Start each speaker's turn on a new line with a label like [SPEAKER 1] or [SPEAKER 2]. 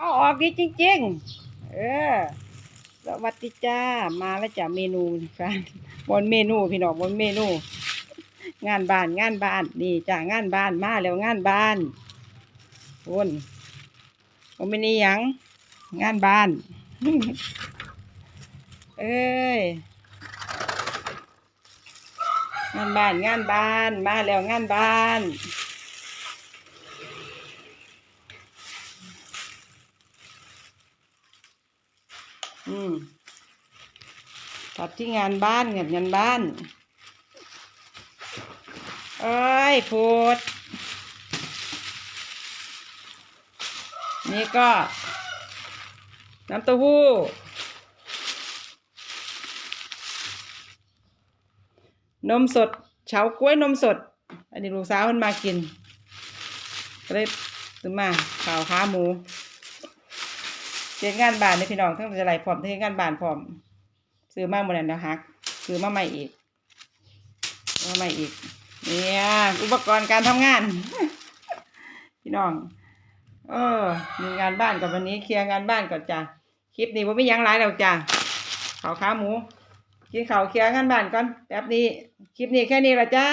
[SPEAKER 1] เอาออกดีจริง ๆ เออสวัสดีจ้า มาแล้วจ้ะเมนูกันบนเมนูพี่น้องบนเมนู งานบ้านงานบ้านนี่จ้างานบ้านมาแล้วงานบ้านวนผมไม่นี่ยังงานบ้าน เอ้ยงานบ้านงานบ้านมาแล้วงานบ้าน อืมตัดที่งานบ้านเงินงานบ้าน เอ้ยพูด นี่ก็ น้ำเต้าหู้ นมสดเฉากล้วยนมสด อันนี้ลูกสาวมันมากิน ก็เลยซื้อมาข่าวขาหมู เฮ็ดงานบ้านนี่พี่น้องทั้งจะไหลพร้อมทั้งงานบ้านพร้อม ซื้อมาหมดแล้วนะฮักซื้อมาใหม่อีกมาใหม่อีกเนี่ยอุปกรณ์การทำงาน พี่น้อง เออมีงานบ้านก่อนวันนี้เคลียร์งานบ้านก่อนจ้ะคลิปนี้ว่าไม่ยั้งร้ายแล้วจ้ะข้าขาหมูกินเขาเคลียร์งานบ้านก่อนแป๊บนี้ คลิปนี้แค่นี้ละจ้า